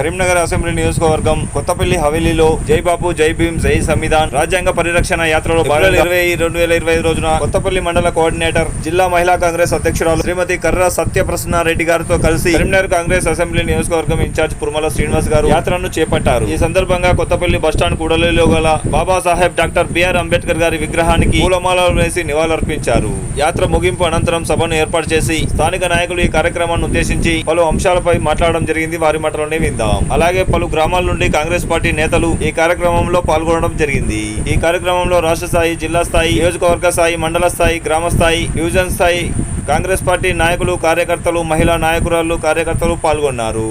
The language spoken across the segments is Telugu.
Karimnagar assembly నియోజకవర్గం కొత్తపల్లి హవేలీలో జై బాపు జై భీమ్ జై సంవిధాన్ రాజ్యాంగ పరిరక్షణ యాత్రలో భాగంగా ఇరవై రెండు వేల ఇరవై ఐదు రోజున కొత్తపల్లి మండల కోఆర్డినేటర్ జిల్లా మహిళా కాంగ్రెస్ అధ్యక్షురాలు శ్రీమతి కర్ర సత్యప్రసన్న రెడ్డి గారితో కలిసి కరీంనగర్ కాంగ్రెస్ అసెంబ్లీ నియోజకవర్గం ఇన్ఛార్జ్ పురుమల శ్రీనివాస్ గారు యాత్రను చేపట్టారు. ఈ సందర్భంగా కొత్తపల్లి బస్టాండ్ కూడలిలో గల బాబాసాహెబ్ డాక్టర్ బిఆర్ అంబేద్కర్ గారి విగ్రహానికి పూలమాలలు వేసి నివాళులర్పించారు. యాత్ర ముగింపు అనంతరం సభను ఏర్పాటు చేసి స్థానిక నాయకులు ఈ కార్యక్రమాన్ని ఉద్దేశించి పలు అంశాలపై మాట్లాడడం జరిగింది. వారి మాటలోనే విందాం. అలాగే పలు గ్రామాల నుండి కాంగ్రెస్ పార్టీ నేతలు ఈ కార్యక్రమంలో పాల్గొనడం జరిగింది. ఈ కార్యక్రమంలో రాష్ట్ర స్థాయి జిల్లా స్థాయి నియోజకవర్గ స్థాయి మండల స్థాయి గ్రామ స్థాయి డివిజన్ స్థాయి కాంగ్రెస్ పార్టీ నాయకులు కార్యకర్తలు మహిళా నాయకురాలు కార్యకర్తలు పాల్గొన్నారు.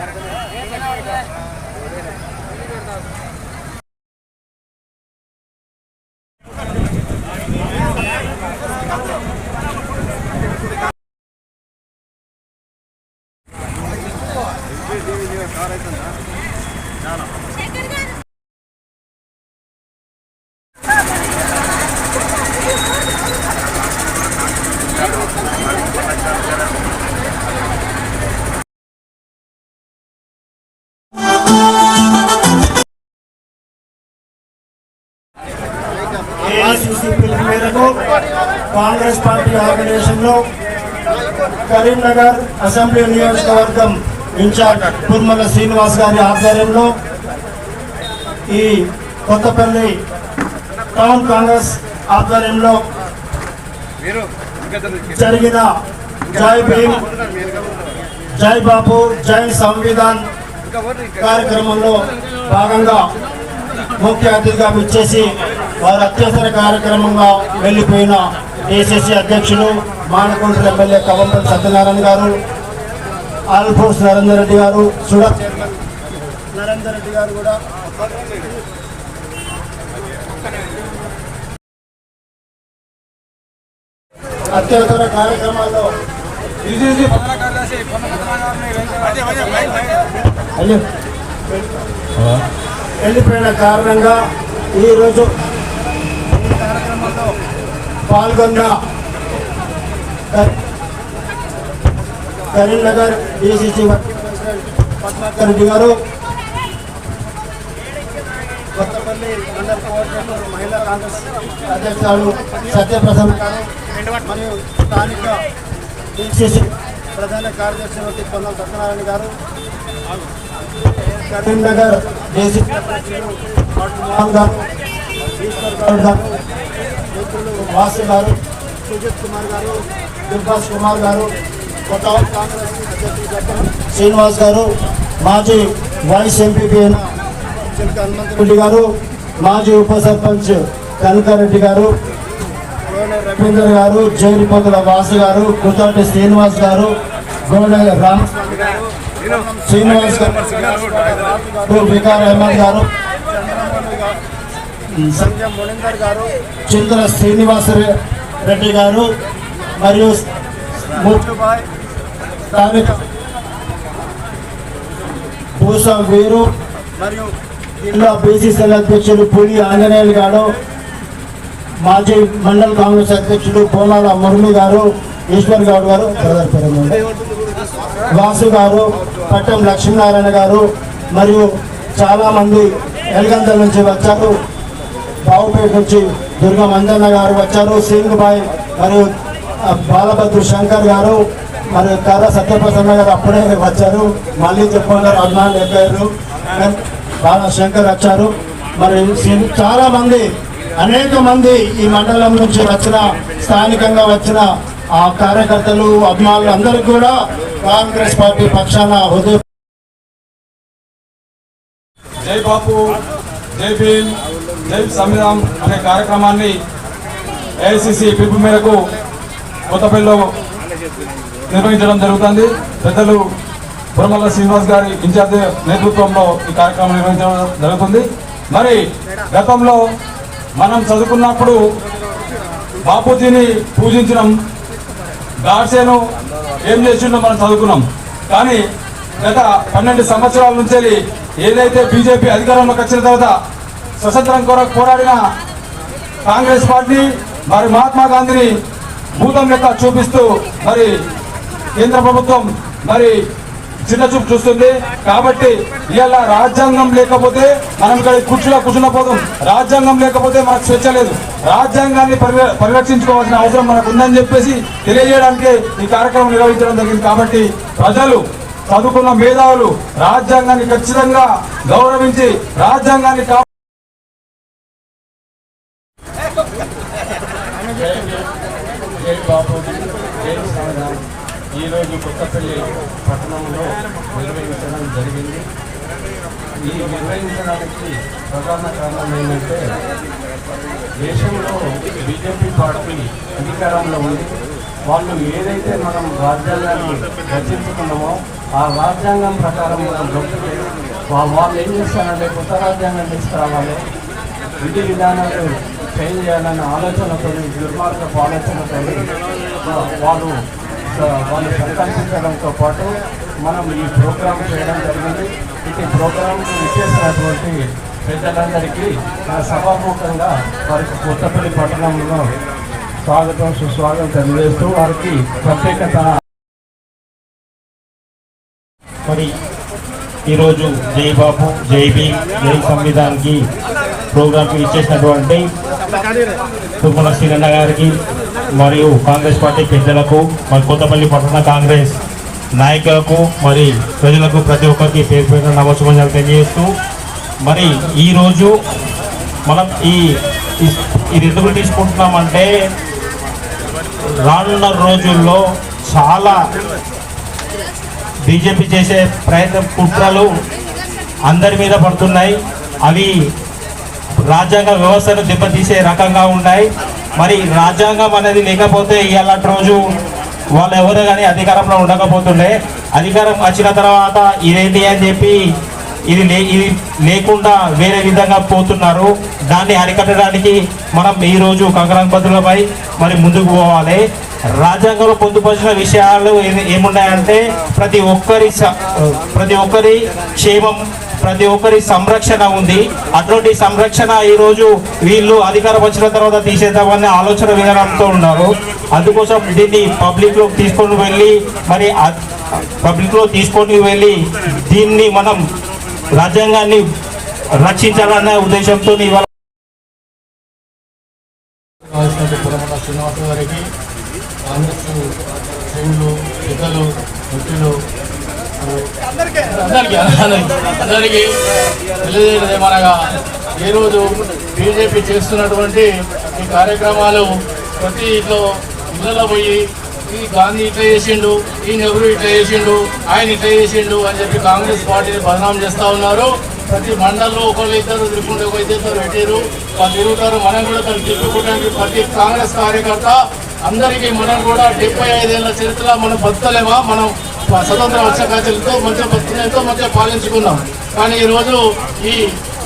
Thank you. పిలుపు మేరకు కాంగ్రెస్ పార్టీ ఆర్గనైజేషన్లో కరీంనగర్ అసెంబ్లీ నియోజకవర్గం ఇన్ఛార్జ్ కుర్మల శ్రీనివాస్ గారి ఆధ్వర్యంలో ఈ కొత్తపల్లి టౌన్ కాంగ్రెస్ ఆధ్వర్యంలో జరిగిన జై భీమ్ జై బాబు జై సంవిధాన్ కార్యక్రమంలో భాగంగా ముఖ్య అతిథిగా విచ్చేసి వారు అత్యవసర కార్యక్రమంగా వెళ్ళిపోయిన ఏసీసీ అధ్యక్షులు మానకొండ ఎమ్మెల్యే కవంపల్లి సత్యనారాయణ గారు ఆల్ఫోర్స్ నరేందర్ రెడ్డి గారు సుడత్ నరేందర్ రెడ్డి గారు కూడా అత్యవసర కార్యక్రమాల్లో. వెళ్ళిపోయిన కారణంగా ఈరోజు కార్యక్రమంలో పాల్గొన్న Karimnagar DCC working president Padmakar Reddy garu Kothapalli మండల కోఆర్డినేటర్ మహిళా కాంగ్రెస్ అధ్యక్షురాలు సత్యప్రసన్న గారు మరియు స్థానిక డిసిసి ప్రధాన కార్యదర్శి పొన్నం సత్యనారాయణ గారు కరీంనగర్ డిసిసి మోహన్ గారు వాసు గారు సుజిత్ కుమార్ గారు దుర్భాష్ కుమార్ గారు కొత్త కాంగ్రెస్ శ్రీనివాస్ గారు మాజీ వైస్ ఎంపీపీ అయిన చిలక హనుమంత్ రెడ్డి గారు మాజీ ఉప సర్పంచ్ కనకారెడ్డి గారు రవీందర్ గారు జైరిపోతుల వాసు గారు కుతాటి శ్రీనివాస్ గారు గోడ రామస్వామి గారు శ్రీనివాస్ గారు వికార్ అహ్మద్ గారు చింతల శ్రీనివాస రెడ్డి గారు మరియు స్థానిక పూసా వీరు మరియు జిల్లా బీసీసీఎల్ అధ్యక్షుడు పులి ఆంజనేయులు గారు మాజీ మండల కాంగ్రెస్ అధ్యక్షుడు పోలాల మురళి గారు ఈశ్వర్ గౌడ్ గారు? వాసు గారు పట్టం లక్ష్మీనారాయణ గారు మరియు చాలా మంది ఎల్గంతల నుంచి వచ్చారు బావుపేట నుంచి దుర్గా మంజన్న గారు వచ్చారు. సింగ్ మరియు బాలభద్రు శంకర్ గారు మరియు కర్ర సత్యప్రసన్న గారు అప్పుడే వచ్చారు. మళ్ళీ చెప్పన్నారు అభిమానులు ఎక్కారు బాల శంకర్ వచ్చారు. మరి సి- చాలా మంది అనేక మంది ఈ మండలం నుంచి వచ్చిన స్థానికంగా వచ్చిన ఆ కార్యకర్తలు అభిమానులు అందరికీ కూడా కాంగ్రెస్ పార్టీ పక్షాన హృదయ జై బాపు జై భీమ్. జై సంవిధానం అనే కార్యక్రమాన్ని ఏఐసిసి పిలుపు మేరకు కొత్తపల్లిలో నిర్వహించడం జరుగుతుంది. పెద్దలు పురమల్ల శ్రీనివాస్ గారి ఇన్ఛార్జ్ నేతృత్వంలో ఈ కార్యక్రమం నిర్వహించడం జరుగుతుంది. మరి గతంలో మనం చదువుకున్నప్పుడు బాపూజీని పూజించడం గాడ్సేను ఏం చేసిండో మనం చదువుకున్నాం. కానీ గత పన్నెండు సంవత్సరాల నుంచి ఏదైతే బీజేపీ అధికారంలోకి వచ్చిన తర్వాత స్వతంత్రం కొరకు పోరాడిన కాంగ్రెస్ పార్టీ మరి మహాత్మా గాంధీని భూతం లెక్క చూపిస్తూ మరి కేంద్ర ప్రభుత్వం మరి చిన్న చూపు చూస్తుంది. కాబట్టి ఇవాళ రాజ్యాంగం లేకపోతే మనం ఇక్కడ కుర్చీలో కూర్చున్నపోతాం. రాజ్యాంగం లేకపోతే మనకు స్వేచ్ఛ లేదు. రాజ్యాంగాన్ని పరిరక్షించుకోవాల్సిన అవసరం మనకు ఉందని చెప్పేసి తెలియజేయడానికి ఈ కార్యక్రమం నిర్వహించడం జరిగింది. కాబట్టి ప్రజలు చదువుకున్న మేధావులు రాజ్యాంగాన్ని ఖచ్చితంగా గౌరవించి రాజ్యాంగాన్ని కా జై బాపూజీ జై సంవిధానం ఈరోజు కొత్తపల్లి పట్టణంలో నిర్వహించడం జరిగింది ఈ నిర్వహించడానికి ప్రధాన కారణం ఏంటంటే దేశంలో బీజేపీ పార్టీ అధికారంలో ఉంది వాళ్ళు ఏదైతే మనం రాజ్యాంగాన్ని రచించుకున్నామో ఆ రాజ్యాంగం ప్రకారం మనం దొరికితే వాళ్ళు ఏం చేస్తారంటే కొత్త రాజ్యాంగం తీసుకురావాలి. విధి విధానాలు చేంజ్ చేయాలనే ఆలోచనతో దుర్మార్గపు ఆలోచనతో వాళ్ళు వాళ్ళు సంకల్పించడంతో పాటు మనం ఈ ప్రోగ్రాం చేయడం జరిగింది. ఇది ప్రోగ్రాంకి విచ్చేసినటువంటి పెద్దలందరికీ నా సభాముఖంగా వారికి కొత్తపల్లి పట్టణంలో స్వాగతం సుస్వాగతం తెలియజేస్తూ వారికి ప్రత్యేకత మరి ఈరోజు జై బాబు జై భీమ్ జై సంవిధాన్కి ప్రోగ్రాంకి ఇచ్చేసినటువంటి తుమ్మల శ్రీరన్న గారికి మరియు కాంగ్రెస్ పార్టీ పెద్దలకు మరి కొత్తపల్లి పట్టణ కాంగ్రెస్ నాయకులకు మరి ప్రజలకు ప్రతి ఒక్కరికి పేరు పేరు నమస్కారాలు తెలియజేస్తూ మరి ఈరోజు మనం ఈ- ఇది ఎందుకు తీసుకుంటున్నామంటే రానున్న రోజుల్లో చాలా బీజేపీ చేసే ప్రయత్నం కుట్రలు అందరి మీద పడుతున్నాయి. అవి రాజ్యాంగ వ్యవస్థను దెబ్బతీసే రకంగా ఉన్నాయి. మరి రాజ్యాంగం అనేది లేకపోతే ఇవాళ రోజు వాళ్ళు ఎవరు కానీ అధికారంలో ఉండకపోతుండే. అధికారం వచ్చిన తర్వాత ఇదేంటి అని చెప్పి ఇది లే ఇది లేకుండా వేరే విధంగా పోతున్నారు. దాన్ని అరికట్టడానికి మనం ఈరోజు కంకరాంపతులపై మరి ముందుకు పోవాలి. రాజ్యాంగంలో పొందుపరిచిన విషయాలు ఏ- ఏమున్నాయంటే ప్రతి ఒక్కరి స- ప్రతి ఒక్కరి క్షేమం ప్రతి ఒక్కరి సంరక్షణ ఉంది. అటువంటి సంరక్షణ ఈ రోజు వీళ్ళు అధికారం వచ్చిన తర్వాత తీసేద్దామనే ఆలోచన విధానంతో ఉన్నారు. అందుకోసం దీన్ని పబ్లిక్లోకి తీసుకొని వెళ్ళి మరి పబ్లిక్లో తీసుకొని వెళ్ళి దీన్ని మనం రాజ్యాంగాన్ని రక్షించాలనే ఉద్దేశంతో ఇవాళ శ్రీనివాస గారికి కాంగ్రెస్ శ్రేణులు పెద్దలు అందరికీ అందరికీ అందరికీ ఈరోజు బీజేపీ చేస్తున్నటువంటి ఈ కార్యక్రమాలు ప్రతి ఇంట్లో ఇళ్ళలో పోయి ఈ గాంధీ ఇట్లా చేసిండు ఈ నెహ్రూ ఇట్లా చేసిండు ఆయన ఇట్లా చేసిండు అని చెప్పి కాంగ్రెస్ పార్టీని బదనాం చేస్తా ఉన్నారు. ప్రతి మండలంలో ఒకళ్ళు ఇద్దరు తిరుగుకుంటే ఒక ఇద్దరు పెట్టారు వాళ్ళు తిరుగుతారు మనం కూడా తను తిప్పుకోవడానికి ప్రతి కాంగ్రెస్ కార్యకర్త అందరికీ మనం కూడా డెబ్బై ఐదేళ్ళ చరిత్ర మనం బతకలేమా? మనం స్వతంత్ర వర్షకాచలతో మంచిగా బతుకునేతో మంచిగా పాలించుకున్నాం. కానీ ఈరోజు ఈ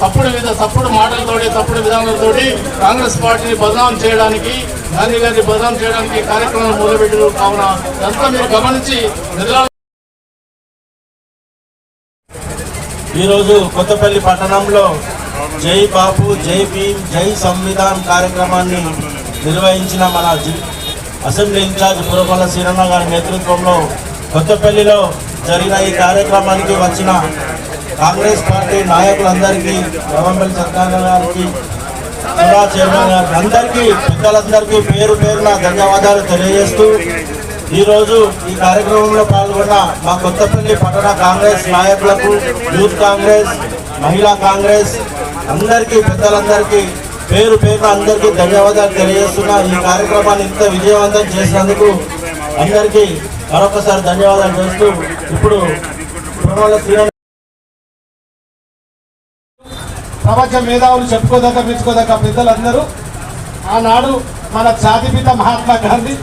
తప్పుడు విధ తప్పుడు మాటలతోటి తప్పుడు విధానాలతోటి కాంగ్రెస్ పార్టీని బదనాం చేయడానికి గాంధీ గారిని బదనాం చేయడానికి కార్యక్రమం మొదలుపెట్టారు కావున అంతా మీరు గమనించి ఈరోజు కొత్తపల్లి పట్టణంలో జై బాపు జై భీమ్ జై సంవిధాన్ కార్యక్రమాన్ని నిర్వహించిన మన అసెంబ్లీ ఇన్ఛార్జ్ పురపల్ల శ్రీరన్న గారి నేతృత్వంలో కొత్తపల్లిలో జరిగిన ఈ కార్యక్రమానికి వచ్చిన కాంగ్రెస్ పార్టీ నాయకులందరికీ గవర్నమెంట్ సత్యనారాయణ గారికి జిల్లా చైర్మన్ గారికి అందరికీ పెద్దలందరికీ పేరు పేరున ధన్యవాదాలు తెలియజేస్తూ ఈరోజు ఈ కార్యక్రమంలో పాల్గొన్న మా కొత్తపల్లి పట్టణ కాంగ్రెస్ నాయకులకు యూత్ కాంగ్రెస్ మహిళా కాంగ్రెస్ అందరికీ పెద్దలందరికీ పేరు పేరున అందరికీ ధన్యవాదాలు తెలియజేస్తున్నా. ఈ కార్యక్రమాన్ని ఇంత విజయవంతం చేసినందుకు అందరికీ మరొకసారి ధన్యవాదాలు చేస్తూ ఇప్పుడు ప్రపంచ మేధావులు చెప్పుకోదగ్గ మెచ్చుకోదగ్గ పెద్దలందరూ ఆనాడు మన జాతిపిత మహాత్మా గాంధీ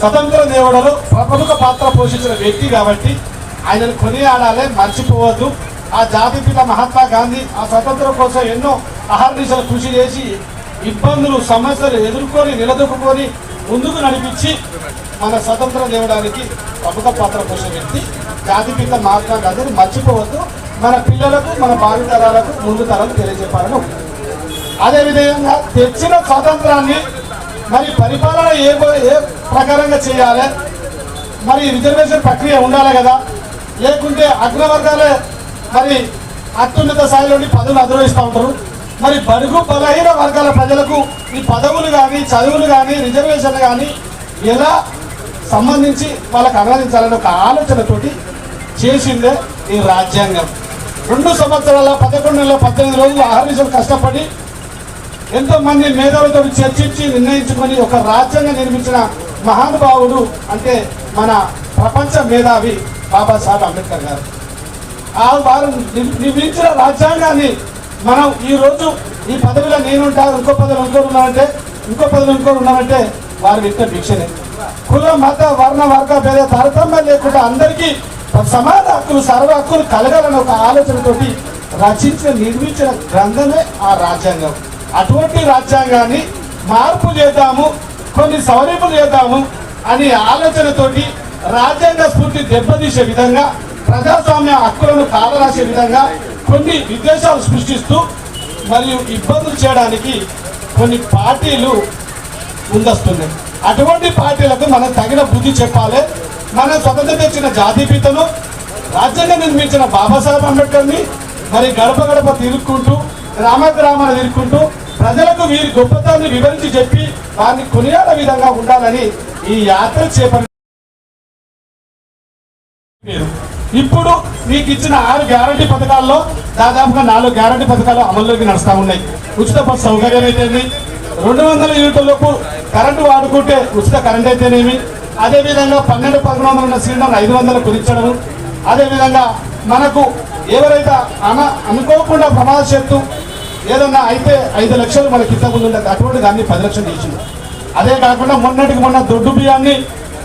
స్వతంత్ర దేవుడలో ప్రముఖ పాత్ర పోషించిన వ్యక్తి కాబట్టి ఆయనను కొనియాడాలే మర్చిపోవద్దు. ఆ జాతిపిత మహాత్మా గాంధీ ఆ స్వతంత్రం కోసం ఎన్నో అహర్నిశలు కృషి చేసి ఇబ్బందులు సమస్యలు ఎదుర్కొని నిలదొక్కుకొని ముందుకు నడిపించి మన స్వతంత్ర దేవడానికి ప్రముఖ పాత్ర పోషించిన వ్యక్తి జాతిపిత మహాత్మా గాంధీని మర్చిపోవద్దు. మన పిల్లలకు మన భావితరాలకు ముందు తరం తెలియజెప్పాలని. అదేవిధంగా తెచ్చిన స్వాతంత్రాన్ని మరి పరిపాలన ఏ ఏ ప్రకారంగా చేయాలి? మరి రిజర్వేషన్ ప్రక్రియ ఉండాలి కదా? లేకుంటే అగ్రవర్గాలే మరి అత్యున్నత స్థాయిలోని పదవులు అధిరోహిస్తూ ఉంటారు. మరి బడుగు బలహీన వర్గాల ప్రజలకు ఈ పదవులు కానీ చదువులు కానీ రిజర్వేషన్లు కానీ ఎలా సంబంధించి వాళ్ళకు అనువదించాలనే ఒక ఆలోచనతోటి చేసిందే ఈ రాజ్యాంగం. రెండు సంవత్సరాల పదకొండు నెలల పద్దెనిమిది రోజులు ఆహర్నిశలు కష్టపడి ఎంతోమంది మేధావులతో చర్చించి నిర్ణయించుకొని ఒక రాజ్యాంగం నిర్మించిన మహానుభావుడు అంటే మన ప్రపంచ మేధావి బాబాసాహెబ్ అంబేద్కర్ గారు. ఆ వారు నిర్మించిన రాజ్యాంగాన్ని మనం ఈరోజు ఈ పదవిలో నేనుంటా ఇంకో పదవిలో ఇంకోరు ఉన్నారంటే ఇంకో పదవిలో ఇంకోరు ఉన్నారంటే వారు వింటే భిక్షనే కుల మత వర్ణ వర్గ భేద తారతమ్యం లేకుండా అందరికీ సమాన హక్కులు సర్వ హక్కులు కలగాలని ఒక ఆలోచనతోటి రచించిన నిర్మించిన గ్రంథమే ఆ రాజ్యాంగం. అటువంటి రాజ్యాంగాన్ని మార్పు చేద్దాము కొన్ని సవరింపులు చేద్దాము అనే ఆలోచనతోటి రాజ్యాంగ స్ఫూర్తి దెబ్బతీసే విధంగా ప్రజాస్వామ్య హక్కులను కాలరాసే విధంగా కొన్ని విద్వేషాలు సృష్టిస్తూ మరియు ఇబ్బందులు చేయడానికి కొన్ని పార్టీలు ముందస్తున్నాయి అటువంటి పార్టీలకు మనం తగిన బుద్ధి చెప్పాలి. మన స్వతంత్రం తెచ్చిన జాతిపితను రాజ్యాంగం నిర్మించిన బాబాసాహెబ్ అంబేద్కర్ని మరి గడప గడప తిరుక్కుంటూ గ్రామ గ్రామాలు తిరుక్కుంటూ ప్రజలకు వీరి గొప్పతనాన్ని వివరించి చెప్పి వారిని కొనియాల విధంగా ఉండాలని ఈ యాత్ర చేపట్టి ఇప్పుడు మీకు ఇచ్చిన ఆరు గ్యారంటీ పథకాల్లో దాదాపుగా నాలుగు గ్యారంటీ పథకాలు అమల్లోకి నడుస్తూ ఉన్నాయి. ఉచిత బస్ సౌకర్యం అయితేనేమి? రెండు వందల యూనిట్లలోపు కరెంటు వాడుకుంటే ఉచిత కరెంట్ అయితేనేమి? అదేవిధంగా పన్నెండు పదకొండు వందలు ఉన్న సిలిండర్ ఐదు వందలు కుదించడం అదేవిధంగా మనకు ఎవరైతే అన అనుకోకుండా ప్రమాదశత్తు ఏదన్నా అయితే ఐదు లక్షలు మనకి ఇంతకుముందు ఉండదు అటువంటి దాన్ని పది లక్షలు చేసింది అదే కాకుండా మొన్నటికి మొన్న దొడ్డు బియ్యాన్ని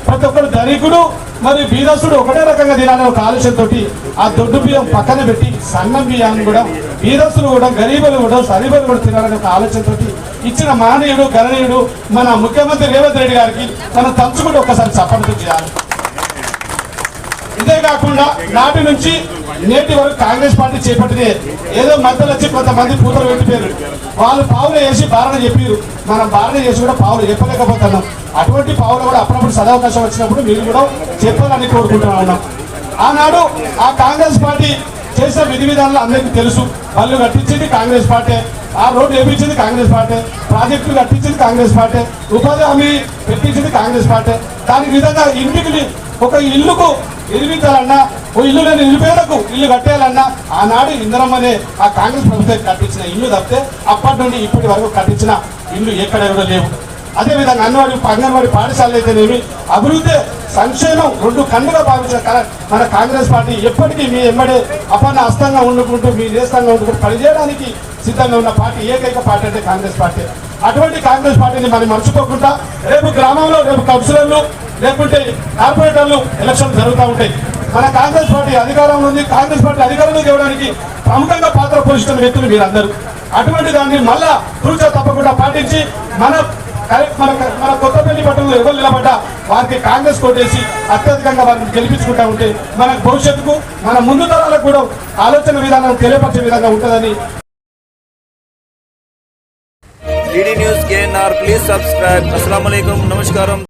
ప్రతి ఒక్కరు ధనికుడు మరి బీదస్తుడు ఒకటే రకంగా తినాలని ఒక ఆలోచనతోటి ఆ దొడ్డు బియ్యం పక్కన పెట్టి సన్న బియ్యాన్ని కూడా వీరస్సులు కూడా గరీబులు కూడా సరిబలు కూడా తినాలనే ఒక ఇచ్చిన మానవుడు గణనీయుడు మన ముఖ్యమంత్రి రేవంత్ రెడ్డి గారికి మనం తలుచుకుంటూ ఒకసారి చప్పట్లు చేయాలి ఇదే కాకుండా నాటి నుంచి నేటి వరకు కాంగ్రెస్ పార్టీ చేపట్టిన ఏదో మధ్యలో వచ్చి కొంతమంది పూతలు పెట్టిపోయారు. వాళ్ళు పావులు వేసి బారణ చెప్పారు. మనం బారణ చేసి కూడా పావులు చెప్పలేకపోతున్నాం. అటువంటి పావులు కూడా అప్పుడప్పుడు సదవకాశం వచ్చినప్పుడు మీరు కూడా చెప్పాలని కోరుకుంటున్నాం ఆనాడు ఆ కాంగ్రెస్ పార్టీ చేసిన విధి విధానాలు అందరికీ తెలుసు. వాళ్ళు కట్టించింది కాంగ్రెస్ పార్టీ ఆ రోడ్డు వేపించింది కాంగ్రెస్ పార్టీ ప్రాజెక్టులు కట్టించింది కాంగ్రెస్ పార్టీ ఉపాధి హామీ పెట్టించింది కాంగ్రెస్ పార్టీ. దానికి విధంగా ఇంటికి ఒక ఇల్లుకు నిర్మించాలన్నా ఓ ఇల్లు లేని నిరుపేదకు ఇల్లు కట్టేయాలన్నా ఆనాడు అనే ఆ కాంగ్రెస్ ప్రభుత్వం కట్టించిన ఇల్లు తప్పితే అప్పటి నుండి ఇప్పటి వరకు కట్టించిన ఇల్లు ఎక్కడ లేవు. అదేవిధంగా అంగన్వాడి అంగన్వాడి పాఠశాలలు అయితేనేమి అభివృద్ధి సంక్షేమం రెండు కన్నుగా భావించిన మన కాంగ్రెస్ పార్టీ ఎప్పటికీ మీ ఎమ్మడే అపన్న హస్తంగా ఉండుకుంటూ మీ నేస్తంగా ఉండుకుంటూ పనిచేయడానికి సిద్ధంగా ఉన్న పార్టీ ఏకైక పార్టీ అంటే కాంగ్రెస్ పార్టీ. అటువంటి కాంగ్రెస్ పార్టీని మనం మర్చిపోకుండా రేపు గ్రామంలో రేపు కౌన్సిలర్లు లేకుంటే కార్పొరేటర్లు ఎలక్షన్లు జరుగుతూ ఉంటాయి. మన కాంగ్రెస్ పార్టీ అధికారంలో ఉంది. కాంగ్రెస్ పార్టీ అధికారంలో ఇవ్వడానికి ప్రముఖంగా పాత్ర పోషిస్తున్న వ్యక్తులు మీరందరూ. అటువంటి దాన్ని మళ్ళా తూచా తప్పకుండా పాటించి మన మన మన కొత్తపల్లి పట్టణంలో ఎవరు నిలబడ్డా వారికి కాంగ్రెస్ కొట్టేసి అత్యధికంగా వారిని గెలిపించుకుంటా ఉంటే మన భవిష్యత్తుకు మన ముందు తరాలకు కూడా ఆలోచన విధానం తెలియపరిచే విధంగా ఉంటుందని DD news KNR please subscribe. అస్సలం నమస్కారం.